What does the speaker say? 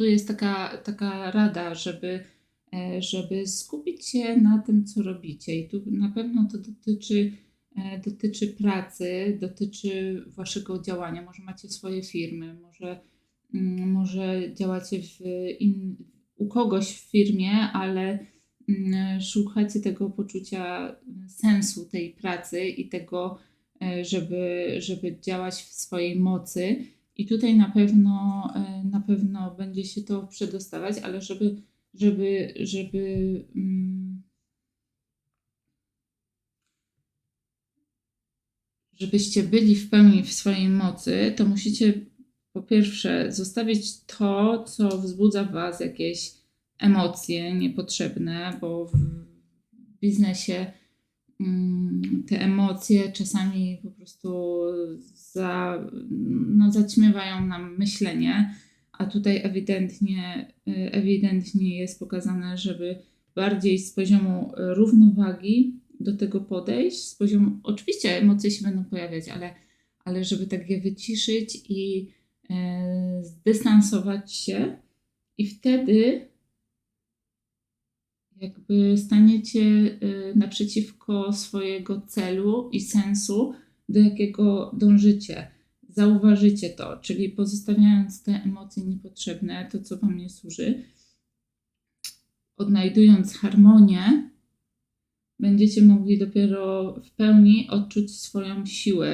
tu jest taka, taka rada, żeby, e, żeby skupić się na tym, co robicie. I tu na pewno to dotyczy, e, dotyczy pracy, dotyczy waszego działania. Może macie swoje firmy, może, mm, może działacie w in, u kogoś w firmie, ale mm, szukacie tego poczucia sensu tej pracy i tego, e, żeby, żeby działać w swojej mocy. I tutaj na pewno, e, na pewno będzie się to przedostawać, ale żeby, żeby, żeby, mm, żebyście byli w pełni w swojej mocy, to musicie po pierwsze zostawić to, co wzbudza w Was jakieś emocje niepotrzebne, bo w biznesie mm, te emocje czasami po prostu za, no, zaćmiewają nam myślenie, a tutaj ewidentnie, y, ewidentnie jest pokazane, żeby bardziej z poziomu równowagi do tego podejść, z poziomu, oczywiście emocje się będą pojawiać, ale, ale żeby tak je wyciszyć i e, zdystansować się i wtedy jakby staniecie y, naprzeciwko swojego celu i sensu, do jakiego dążycie. Zauważycie to, czyli pozostawiając te emocje niepotrzebne, to co Wam nie służy, odnajdując harmonię, będziecie mogli dopiero w pełni odczuć swoją siłę